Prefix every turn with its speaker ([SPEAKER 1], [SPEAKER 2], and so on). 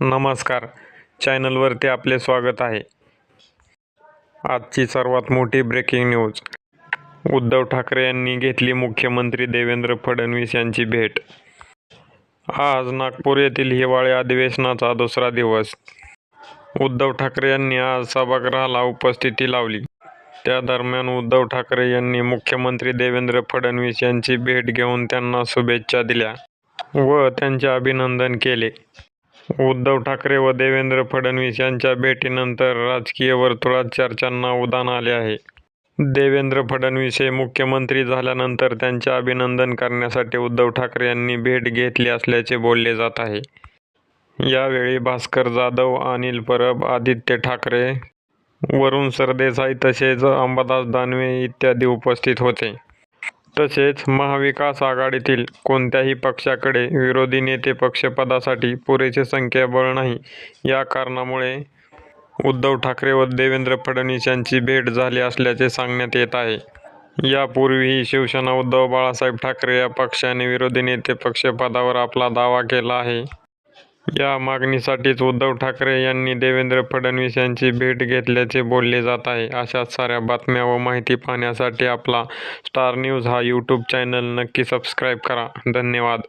[SPEAKER 1] नमस्कार. चॅनलवरती आपले स्वागत आहे. आजची सर्वात मोठी ब्रेकिंग न्यूज उद्धव ठाकरे यांनी घेतली मुख्यमंत्री देवेंद्र फडणवीस यांची भेट. आज नागपूर येथील हिवाळी अधिवेशनाचा दुसरा दिवस. उद्धव ठाकरे यांनी आज सभागृहाला उपस्थिती लावली. त्या दरम्यान उद्धव ठाकरे यांनी मुख्यमंत्री देवेंद्र फडणवीस यांची भेट घेऊन त्यांना शुभेच्छा दिल्या व त्यांचे अभिनंदन केले. उद्धव ठाकरे व देवेंद्र फडणवीस यांच्या भेटीनंतर राजकीय वर्तुळात चर्चांना उधाण आले आहे. देवेंद्र फडणवीस हे मुख्यमंत्री झाल्यानंतर त्यांचे अभिनंदन करण्यासाठी उद्धव ठाकरे यांनी भेट घेतली असल्याचे बोलले जात आहे. यावेळी भास्कर जाधव अनिल परब आदित्य ठाकरे वरुण सरदेसाई तसेच अंबादास दानवे इत्यादी उपस्थित होते. तसेच महाविकास आघाडीतील कोणत्याही पक्षाकडे विरोधी नेते पक्षपदासाठी पुरेसे संख्याबळ नाही. या कारणामुळे उद्धव ठाकरे व देवेंद्र फडणवीस यांची भेट झाली असल्याचे सांगण्यात येत आहे. यापूर्वीही शिवसेना उद्धव बाळासाहेब ठाकरे या पक्षाने विरोधी नेते पक्षपदावर आपला दावा केला आहे. या मागणीसाठीच उद्धव ठाकरे यांनी देवेंद्र फडणवीस यांची भेट घेतल्याचे बोलले जात आहे. अशाच साऱ्या बातम्या व माहिती पाहण्यासाठी आपला स्टार न्यूज हा यूट्यूब चॅनल नक्की सबस्क्राईब करा. धन्यवाद.